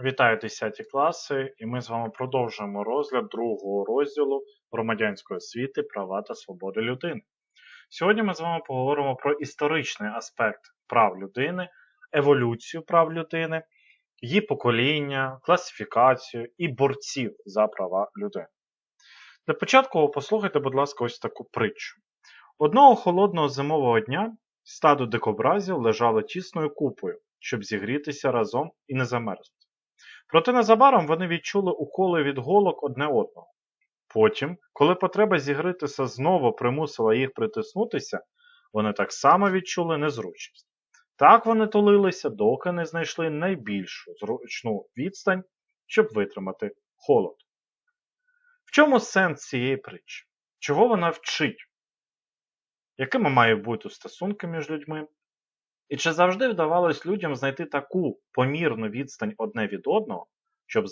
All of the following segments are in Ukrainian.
Вітаю 10 класи, і ми з вами продовжуємо розгляд другого розділу громадянської освіти, права та свободи людини. Сьогодні ми з вами поговоримо про історичний аспект прав людини, еволюцію прав людини, її покоління, класифікацію і борців за права людини. Для початку послухайте, будь ласка, ось таку притчу. Одного холодного зимового дня стадо дикобразів лежало тісною купою, щоб зігрітися разом і не замерзнути. Проте незабаром вони відчули уколи від голок одне одного. Потім, коли потреба зігритися знову примусила їх притиснутися, вони так само відчули незручність. Так вони тулилися, доки не знайшли найбільшу зручну відстань, щоб витримати холод. В чому сенс цієї притчі? Чого вона вчить? Якими мають бути стосунки між людьми? І чи завжди вдавалось людям знайти таку помірну відстань одне від одного, щоб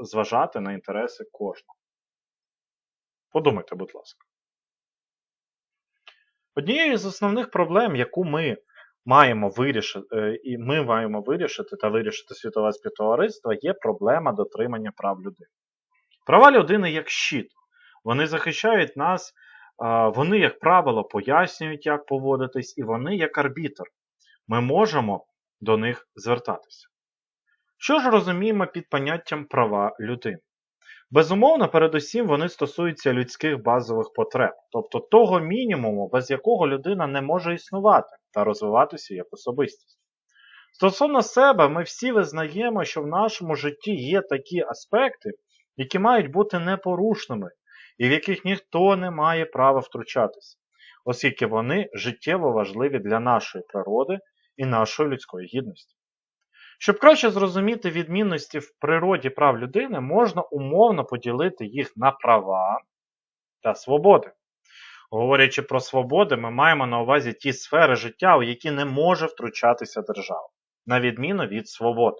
зважати на інтереси кожного? Подумайте, будь ласка. Однією з основних проблем, яку ми маємо вирішити, і ми маємо вирішити та вирішити світове співтовариство, є проблема дотримання прав людини. Права людини як щит. Вони захищають нас, вони, як правило, пояснюють, як поводитись, і вони як арбітр ми можемо до них звертатися. Що ж розуміємо під поняттям права людини? Безумовно, передусім вони стосуються людських базових потреб, тобто того мінімуму, без якого людина не може існувати та розвиватися як особистість. Стосовно себе, ми всі визнаємо, що в нашому житті є такі аспекти, які мають бути непорушними, і в яких ніхто не має права втручатися, оскільки вони життєво важливі для нашої природи і нашої людської гідності. Щоб краще зрозуміти відмінності в природі прав людини, можна умовно поділити їх на права та свободи. Говорячи про свободи, ми маємо на увазі ті сфери життя, у які не може втручатися держава, на відміну від свобод.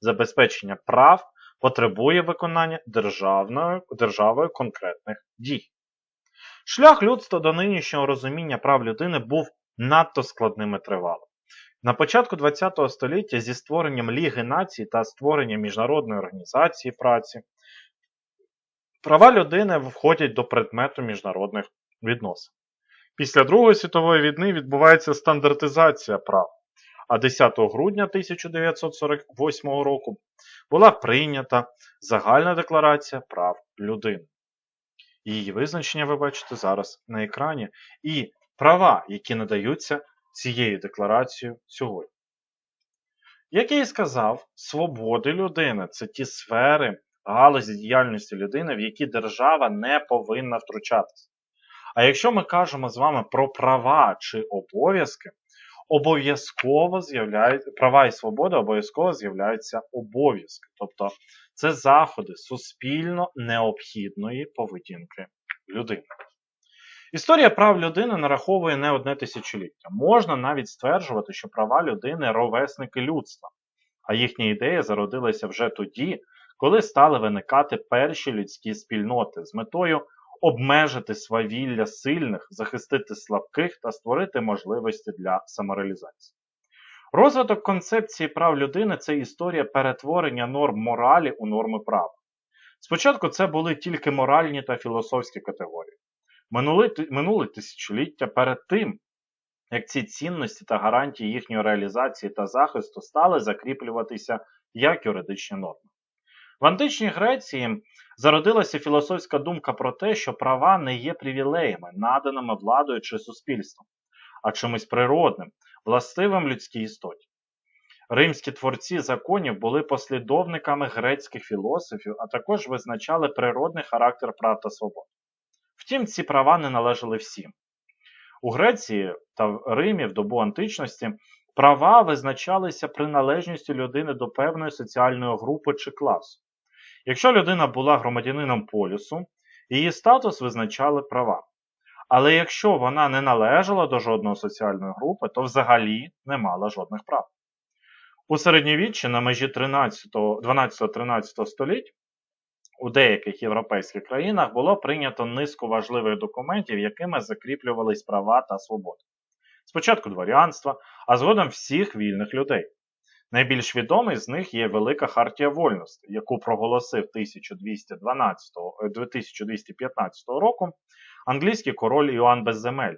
Забезпечення прав потребує виконання державною, державою конкретних дій. Шлях людства до нинішнього розуміння прав людини був надто складним і тривалим. На початку ХХ століття зі створенням Ліги націй та створенням Міжнародної організації праці права людини входять до предмету міжнародних відносин. Після Другої світової війни відбувається стандартизація прав, а 10 грудня 1948 року була прийнята Загальна декларація прав людини. Її визначення ви бачите зараз на екрані, і права, які надаються цією декларацією сьогодні. Як я і сказав, свободи людини це ті сфери галузі діяльності людини, в які держава не повинна втручатися. А якщо ми кажемо з вами про права чи обов'язки, обов'язково з'являються права і свободи обов'язково з'являються обов'язки. Тобто це заходи суспільно необхідної поведінки людини. Історія прав людини нараховує не одне тисячоліття. Можна навіть стверджувати, що права людини ровесники людства, а їхня ідея зародилася вже тоді, коли стали виникати перші людські спільноти з метою обмежити свавілля сильних, захистити слабких та створити можливості для самореалізації. Розвиток концепції прав людини це історія перетворення норм моралі у норми права. Спочатку це були тільки моральні та філософські категорії. Минуле, минуле тисячоліття перед тим, як ці цінності та гарантії їхньої реалізації та захисту стали закріплюватися як юридичні норми. В античній Греції зародилася філософська думка про те, що права не є привілеями, наданими владою чи суспільством, а чимось природним, властивим людській істоті. Римські творці законів були послідовниками грецьких філософів, а також визначали природний характер прав та свобод. Втім, ці права не належали всім. У Греції та в Римі в добу античності права визначалися приналежністю людини до певної соціальної групи чи класу. Якщо людина була громадянином полюсу, її статус визначали права. Але якщо вона не належала до жодної соціальної групи, то взагалі не мала жодних прав. У середньовіччі на межі 12-13 століть у деяких європейських країнах було прийнято низку важливих документів, якими закріплювались права та свободи. Спочатку дворянства, а згодом всіх вільних людей. Найбільш відомий з них є Велика Хартія Вольностей, яку проголосив 1212, е, 2215 року англійський король Іоанн Безземель.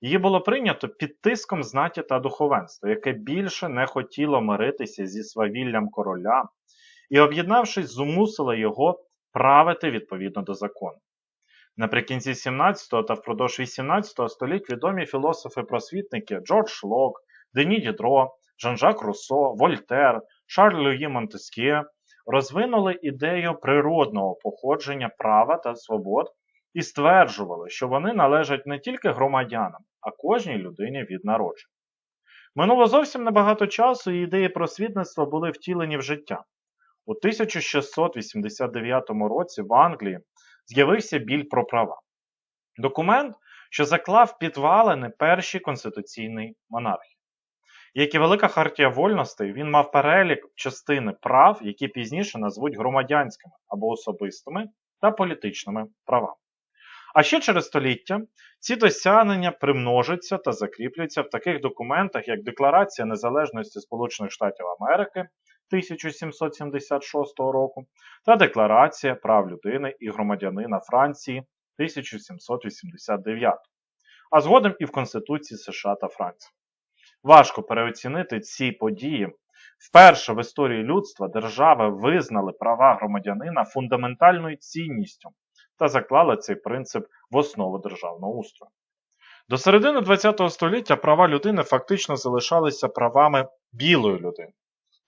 Її було прийнято під тиском знаті та духовенства, яке більше не хотіло миритися зі свавіллям короля і, об'єднавшись, змусило його правити відповідно до закону. Наприкінці 17 та впродовж 18 століть відомі філософи-просвітники Джордж Лок, Дені Дідро, Жан-Жак Руссо, Вольтер, Шарль Луї Монтескє розвинули ідею природного походження права та свобод і стверджували, що вони належать не тільки громадянам, а кожній людині від народження. Минуло зовсім небагато часу, і ідеї просвітництва були втілені в життя. У 1689 році в Англії з'явився біль про права. Документ, що заклав підвалини першій конституційній монархії. Як і Велика Хартія Вольностей, він мав перелік частини прав, які пізніше назвуть громадянськими або особистими та політичними правами. А ще через століття ці досягнення примножаться та закріпляться в таких документах, як Декларація Незалежності Сполучених Штатів Америки 1776 року та Декларація прав людини і громадянина Франції 1789, а згодом і в Конституції США та Франції. Важко переоцінити ці події. Вперше в історії людства держави визнали права громадянина фундаментальною цінністю та заклали цей принцип в основу державного устрою. До середини ХХ століття права людини фактично залишалися правами білої людини.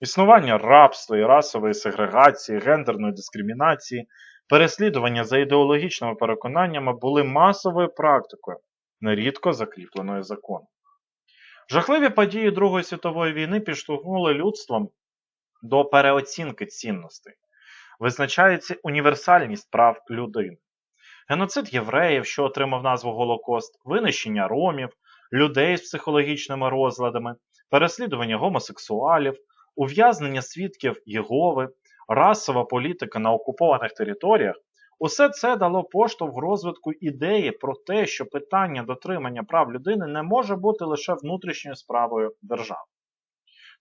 Існування рабства і расової сегрегації, гендерної дискримінації, переслідування за ідеологічними переконаннями були масовою практикою, нерідко закріпленою законом. Жахливі події Другої світової війни підштовхнули людством до переоцінки цінностей. Визначається універсальність прав людини. Геноцид євреїв, що отримав назву Голокост, винищення ромів, людей з психологічними розладами, переслідування гомосексуалів, ув'язнення свідків Єгови, расова політика на окупованих територіях усе це дало поштовх розвитку ідеї про те, що питання дотримання прав людини не може бути лише внутрішньою справою держави.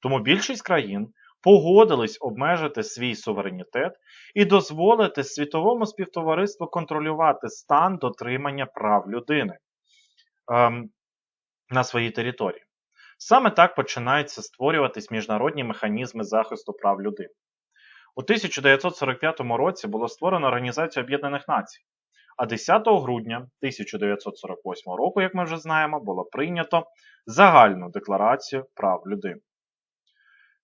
Тому більшість країн погодились обмежити свій суверенітет і дозволити світовому співтовариству контролювати стан дотримання прав людини ем, на своїй території. Саме так починаються створюватись міжнародні механізми захисту прав людини. У 1945 році було створено Організацію Об'єднаних Націй, а 10 грудня 1948 року, як ми вже знаємо, було прийнято загальну декларацію прав людини.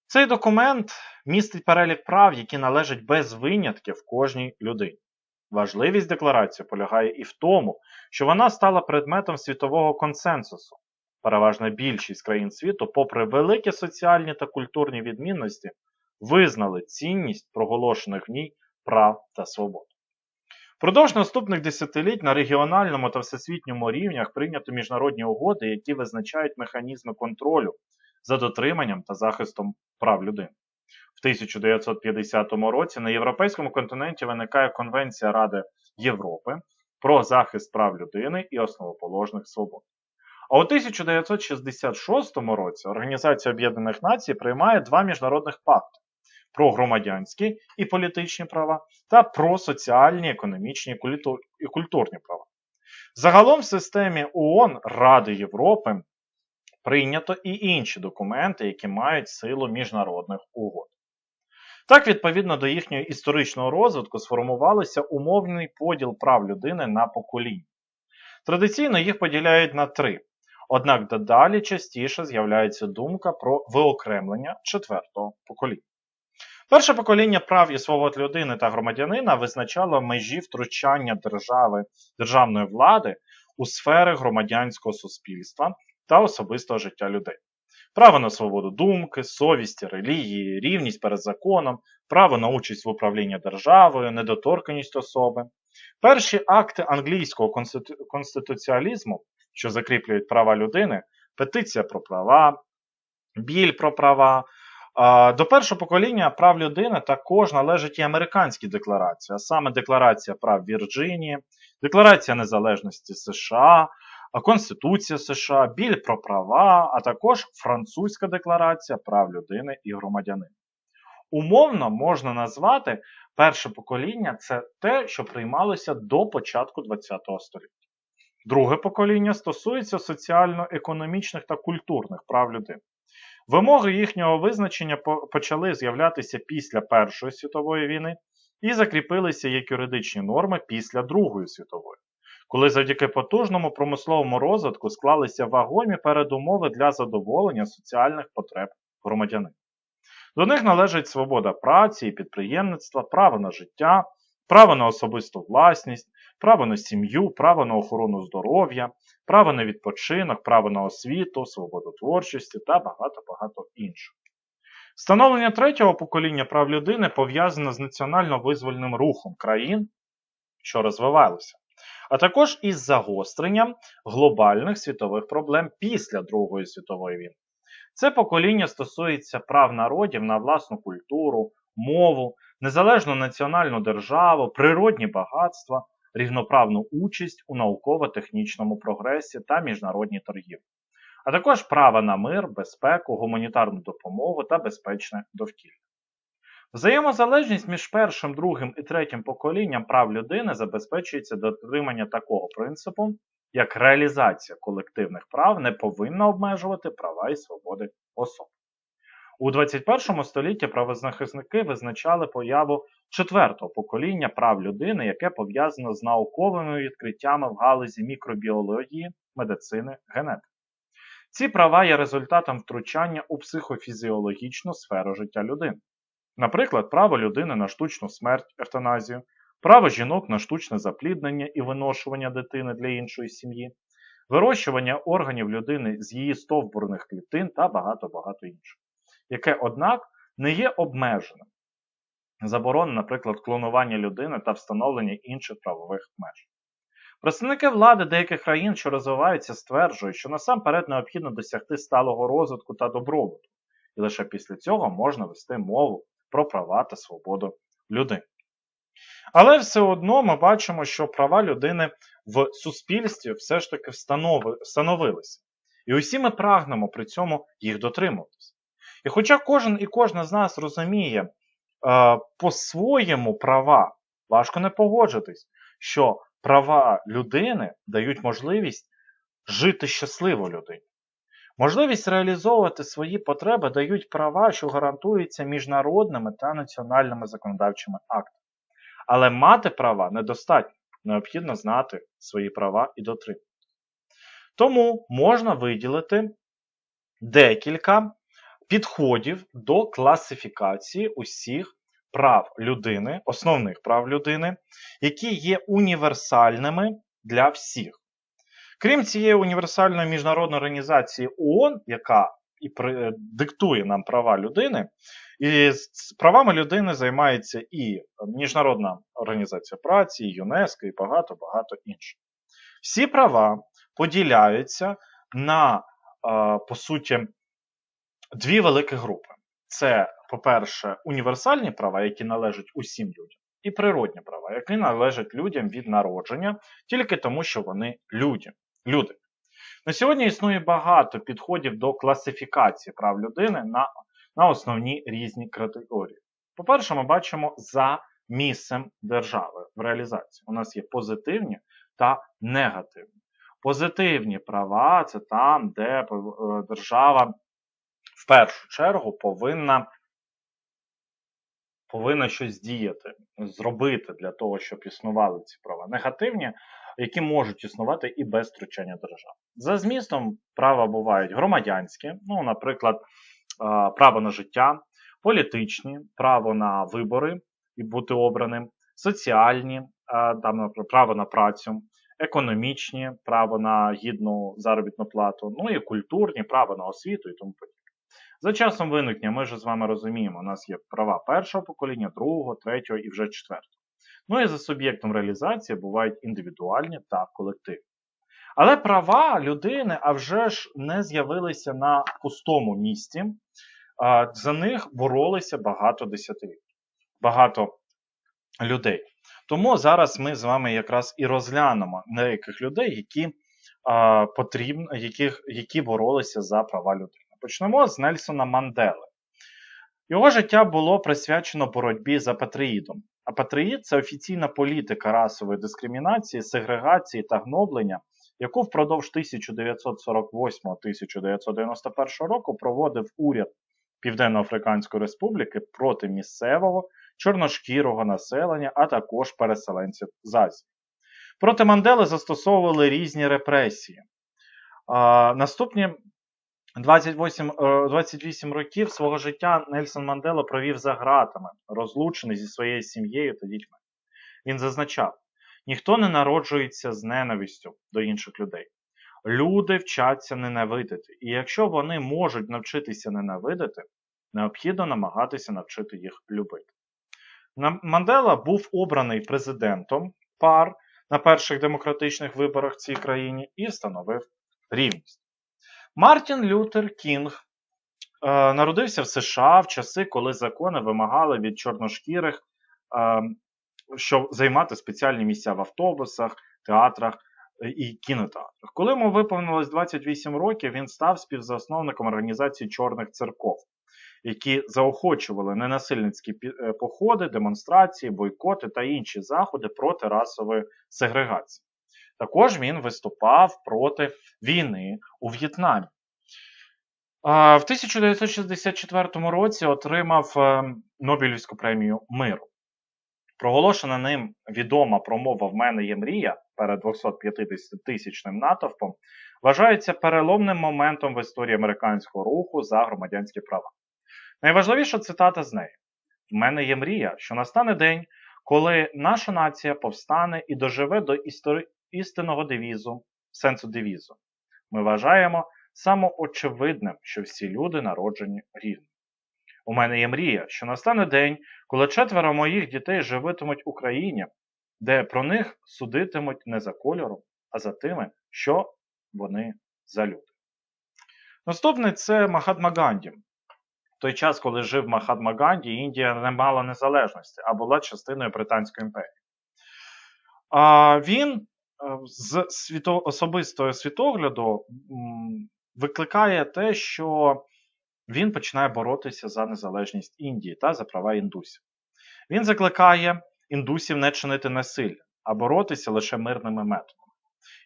Цей документ містить перелік прав, які належать без винятків кожній людині. Важливість декларації полягає і в тому, що вона стала предметом світового консенсусу. Переважна більшість країн світу, попри великі соціальні та культурні відмінності, визнали цінність проголошених в ній прав та свобод. Продовж наступних десятиліть на регіональному та всесвітньому рівнях прийнято міжнародні угоди, які визначають механізми контролю за дотриманням та захистом прав людини. В 1950 році на європейському континенті виникає Конвенція Ради Європи про захист прав людини і основоположних свобод. А у 1966 році Організація Об'єднаних Націй приймає два міжнародних пакти про громадянські і політичні права та про соціальні, економічні і культурні права. Загалом в системі ООН Ради Європи прийнято і інші документи, які мають силу міжнародних угод. Так, відповідно до їхнього історичного розвитку, сформувався умовний поділ прав людини на покоління. Традиційно їх поділяють на три. Однак дедалі частіше з'являється думка про виокремлення четвертого покоління. Перше покоління прав і свобод людини та громадянина визначало межі втручання держави, державної влади у сфери громадянського суспільства та особистого життя людей. Право на свободу думки, совісті, релігії, рівність перед законом, право на участь в управлінні державою, недоторканість особи. Перші акти англійського конститу... конституціалізму, що закріплюють права людини, петиція про права, біль про права. До першого покоління прав людини також належать і американські декларації, а саме Декларація прав Вірджинії, Декларація Незалежності США, Конституція США, біль про права, а також Французька декларація прав людини і громадянина. Умовно можна назвати перше покоління це те, що приймалося до початку ХХ століття. Друге покоління стосується соціально-економічних та культурних прав людини. Вимоги їхнього визначення почали з'являтися після Першої світової війни і закріпилися як юридичні норми після Другої світової, коли завдяки потужному промисловому розвитку склалися вагомі передумови для задоволення соціальних потреб громадянина. До них належить свобода праці і підприємництва, право на життя, право на особисту власність, право на сім'ю, право на охорону здоров'я, право на відпочинок, право на освіту, свободу творчості та багато-багато інших. Встановлення третього покоління прав людини пов'язане з національно-визвольним рухом країн, що розвивалися, а також із загостренням глобальних світових проблем після Другої світової війни. Це покоління стосується прав народів на власну культуру, мову, незалежну національну державу, природні багатства, рівноправну участь у науково-технічному прогресі та міжнародній торгівлі, а також право на мир, безпеку, гуманітарну допомогу та безпечне довкілля. Взаємозалежність між першим, другим і третім поколінням прав людини забезпечується дотримання такого принципу, як реалізація колективних прав не повинна обмежувати права і свободи особ. У 21 столітті правозахисники визначали появу четвертого покоління прав людини, яке пов'язано з науковими відкриттями в галузі мікробіології, медицини, генетики. Ці права є результатом втручання у психофізіологічну сферу життя людини. Наприклад, право людини на штучну смерть, евтаназію, право жінок на штучне запліднення і виношування дитини для іншої сім'ї, вирощування органів людини з її стовбурних клітин та багато-багато іншого, яке, однак, не є обмеженим. Заборона, наприклад, клонування людини та встановлення інших правових меж. Представники влади деяких країн, що розвиваються, стверджують, що насамперед необхідно досягти сталого розвитку та добробуту, і лише після цього можна вести мову про права та свободу людини. Але все одно ми бачимо, що права людини в суспільстві все ж таки встановилися. І усі ми прагнемо при цьому їх дотримуватися. І хоча кожен і кожна з нас розуміє е, по-своєму права, важко не погоджуватись, що права людини дають можливість жити щасливо людині. Можливість реалізовувати свої потреби дають права, що гарантуються міжнародними та національними законодавчими актами. Але мати права недостатньо. Необхідно знати свої права і дотримувати. Тому можна виділити декілька підходів до класифікації усіх прав людини, основних прав людини, які є універсальними для всіх. Крім цієї універсальної міжнародної організації ООН, яка і диктує нам права людини, і з правами людини займається і Міжнародна організація праці, і ЮНЕСКО, і багато-багато інших. Всі права поділяються на, по суті, дві великі групи. Це, по-перше, універсальні права, які належать усім людям, і природні права, які належать людям від народження, тільки тому, що вони люди. люди. На сьогодні існує багато підходів до класифікації прав людини на на основні різні категорії. По-перше, ми бачимо за місцем держави в реалізації. У нас є позитивні та негативні. Позитивні права це там, де е, держава першу чергу повинна повинна щось діяти, зробити для того, щоб існували ці права. Негативні, які можуть існувати і без втручання держави. За змістом права бувають громадянські, ну, наприклад, право на життя, політичні, право на вибори і бути обраним, соціальні, там, право на працю, економічні, право на гідну заробітну плату, ну і культурні, право на освіту і тому подібне. За часом виникнення ми ж з вами розуміємо, у нас є права першого покоління, другого, третього і вже четвертого. Ну і за суб'єктом реалізації бувають індивідуальні та колективні. Але права людини а вже ж не з'явилися на пустому місці. За них боролися багато десятиліть, багато людей. Тому зараз ми з вами якраз і розглянемо деяких людей, які потрібно, яких, які боролися за права людини. Почнемо з Нельсона Мандели. Його життя було присвячено боротьбі за апатриїдом. Апатриїд це офіційна політика расової дискримінації, сегрегації та гноблення, яку впродовж 1948-1991 року проводив уряд Південно-Африканської Республіки проти місцевого чорношкірого населення, а також переселенців з Азії. Проти Мандели застосовували різні репресії. А, наступні 28, 28 років свого життя Нельсон Мандела провів за ґратами, розлучений зі своєю сім'єю та дітьми. Він зазначав: ніхто не народжується з ненавистю до інших людей. Люди вчаться ненавидити, і якщо вони можуть навчитися ненавидити, необхідно намагатися навчити їх любити. Мандела був обраний президентом пар на перших демократичних виборах в цій країні і встановив рівність. Мартін Лютер Кінг е, народився в США в часи, коли закони вимагали від чорношкірих, е, щоб займати спеціальні місця в автобусах, театрах е, і кінотеатрах. Коли йому виповнилось 28 років, він став співзасновником організації Чорних церков, які заохочували ненасильницькі е, походи, демонстрації, бойкоти та інші заходи проти расової сегрегації. Також він виступав проти війни у В'єтнамі. В 1964 році отримав е, Нобелівську премію миру. Проголошена ним відома промова В мене є мрія перед 250 тисячним натовпом, вважається переломним моментом в історії американського руху за громадянські права. Найважливіша цитата з неї: В мене є мрія, що настане день, коли наша нація повстане і доживе до істори... істинного девізу, сенсу девізу. Ми вважаємо самоочевидним, що всі люди народжені рівні. У мене є мрія, що настане день, коли четверо моїх дітей живитимуть в Україні, де про них судитимуть не за кольором, а за тими, що вони за люди. Наступний це Махатма Ганді. В той час, коли жив Махатма Ганді, Індія не мала незалежності, а була частиною Британської імперії. А Він з світо, особистого світогляду викликає те, що він починає боротися за незалежність Індії та за права індусів. Він закликає індусів не чинити насилля, а боротися лише мирними методами.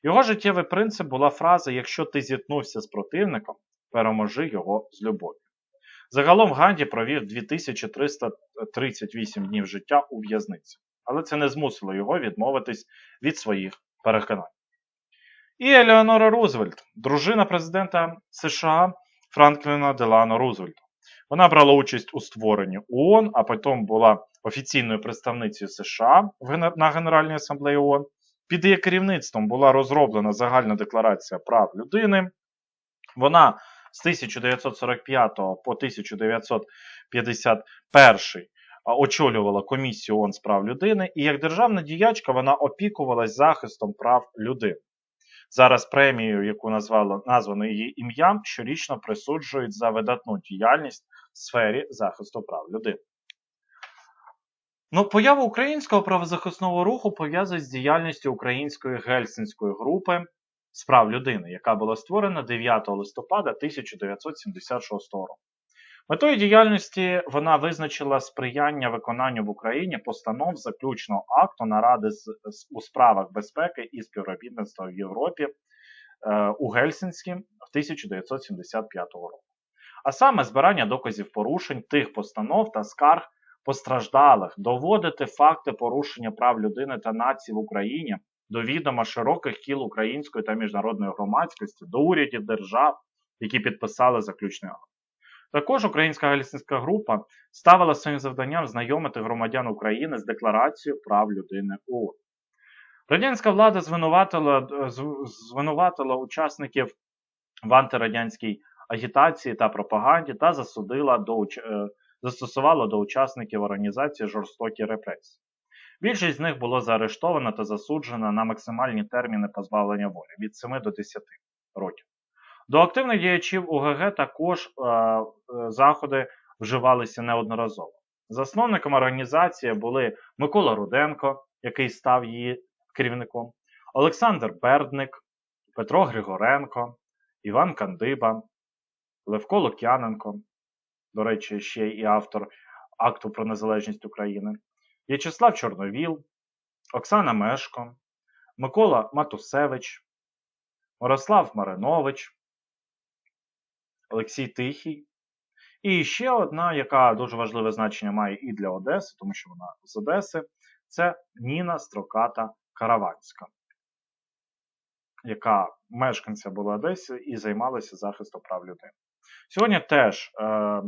Його життєвий принцип була фраза: якщо ти зіткнувся з противником, переможи його з любов'ю. Загалом Ганді провів 2338 днів життя у в'язниці, але це не змусило його відмовитись від своїх переконань. І Елеонора Рузвельт, дружина президента США Франкліна Делано Рузвельта. Вона брала участь у створенні ООН, а потім була офіційною представницею США на Генеральній асамблеї ООН. Під її керівництвом була розроблена загальна декларація прав людини. Вона з 1945 по 1951 очолювала комісію ООН з прав людини, і як державна діячка вона опікувалась захистом прав людини. Зараз премію, яку назвало названо її ім'ям, щорічно присуджують за видатну діяльність в сфері захисту прав людини. Ну, Поява українського правозахисного руху пов'язують з діяльністю української гельсінської групи з прав людини, яка була створена 9 листопада 1976 року. Метою діяльності вона визначила сприяння виконанню в Україні постанов заключного акту наради у справах безпеки і співробітництва в Європі е, у Гельсінській в 1975 року. А саме збирання доказів порушень тих постанов та скарг постраждалих, доводити факти порушення прав людини та нації в Україні до відома широких кіл української та міжнародної громадськості, до урядів держав, які підписали заключний акт. Також українська галісницька група ставила своїм завданням знайомити громадян України з декларацією прав людини ООН. Радянська влада звинуватила звинуватила учасників в антирадянській агітації та пропаганді та засудила до, е, застосувала до учасників організації жорстокі репресії. Більшість з них було заарештовано та засуджено на максимальні терміни позбавлення волі від 7 до 10 років. До активних діячів УГГ також е, е, заходи вживалися неодноразово. Засновником організації були Микола Руденко, який став її керівником, Олександр Бердник, Петро Григоренко, Іван Кандиба, Левко Лук'яненко, до речі, ще і автор акту про незалежність України, В'ячеслав Чорновіл, Оксана Мешко, Микола Матусевич, Мирослав Маринович, Олексій Тихий. І ще одна, яка дуже важливе значення має і для Одеси, тому що вона з Одеси, це Ніна Строката Караванська, яка мешканця була Одесі і займалася захистом прав людини. Сьогодні теж е,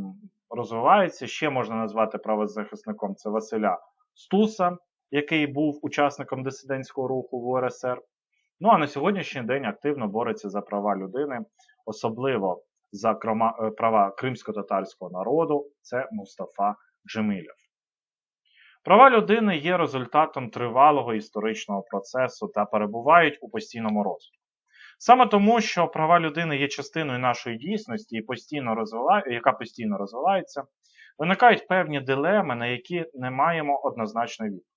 розвивається, ще можна назвати правозахисником це Василя Стуса, який був учасником дисидентського руху в УРСР. Ну а на сьогоднішній день активно бореться за права людини, особливо за права кримсько-татарського народу, це Мустафа Джемилєв. Права людини є результатом тривалого історичного процесу та перебувають у постійному розвитку. Саме тому, що права людини є частиною нашої дійсності, і постійно яка постійно розвивається, виникають певні дилеми, на які не маємо однозначної відповіді.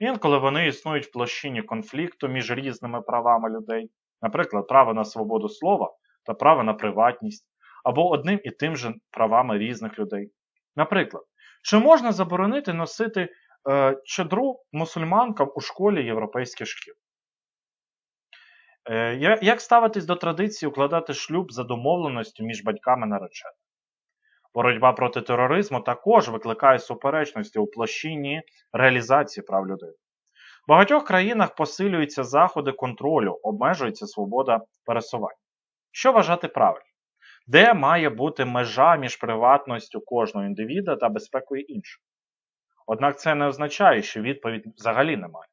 Інколи вони існують в площині конфлікту між різними правами людей, наприклад, право на свободу слова та право на приватність, або одним і тим же правами різних людей. Наприклад, чи можна заборонити носити е, чадру мусульманкам у школі європейських шкіл? Е, як ставитись до традиції укладати шлюб за домовленістю між батьками наречених? Боротьба проти тероризму також викликає суперечності у площині реалізації прав людини. В багатьох країнах посилюються заходи контролю, обмежується свобода пересування. Що вважати правильно? Де має бути межа між приватністю кожного індивіда та безпекою іншого? Однак це не означає, що відповідь взагалі немає.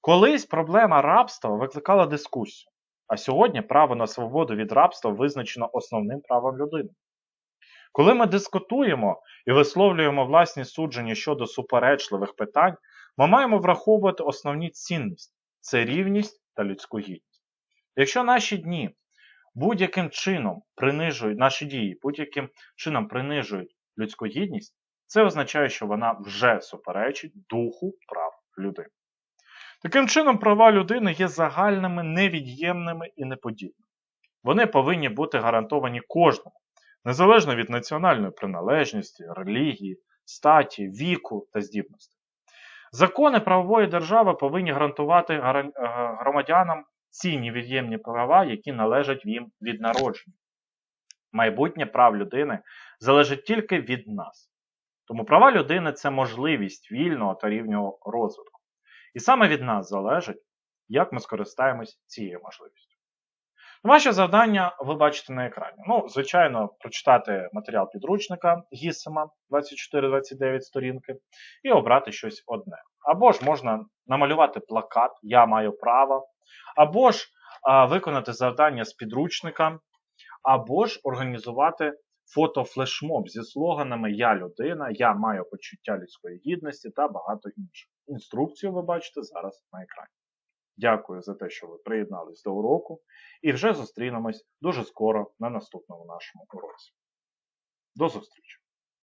Колись проблема рабства викликала дискусію, а сьогодні право на свободу від рабства визначено основним правом людини. Коли ми дискутуємо і висловлюємо власні судження щодо суперечливих питань, ми маємо враховувати основні цінності це рівність та людську гідність. Якщо наші дні будь-яким чином принижують наші дії, будь-яким чином принижують людську гідність, це означає, що вона вже суперечить духу прав людини. Таким чином, права людини є загальними, невід'ємними і неподільними. Вони повинні бути гарантовані кожному, незалежно від національної приналежності, релігії, статі, віку та здібності. Закони правової держави повинні гарантувати е, громадянам ці невід'ємні права, які належать їм від народження. Майбутнє прав людини залежить тільки від нас. Тому права людини це можливість вільного та рівнього розвитку. І саме від нас залежить, як ми скористаємось цією можливістю. Ваше завдання ви бачите на екрані. Ну, звичайно, прочитати матеріал підручника Гісема 24-29 сторінки і обрати щось одне. Або ж можна намалювати плакат Я маю право, або ж а, виконати завдання з підручника, або ж організувати фотофлешмоб зі слоганами Я людина, я маю почуття людської гідності та багато інших. Інструкцію ви бачите зараз на екрані. Дякую за те, що ви приєднались до уроку, і вже зустрінемось дуже скоро на наступному нашому уроці. До зустрічі!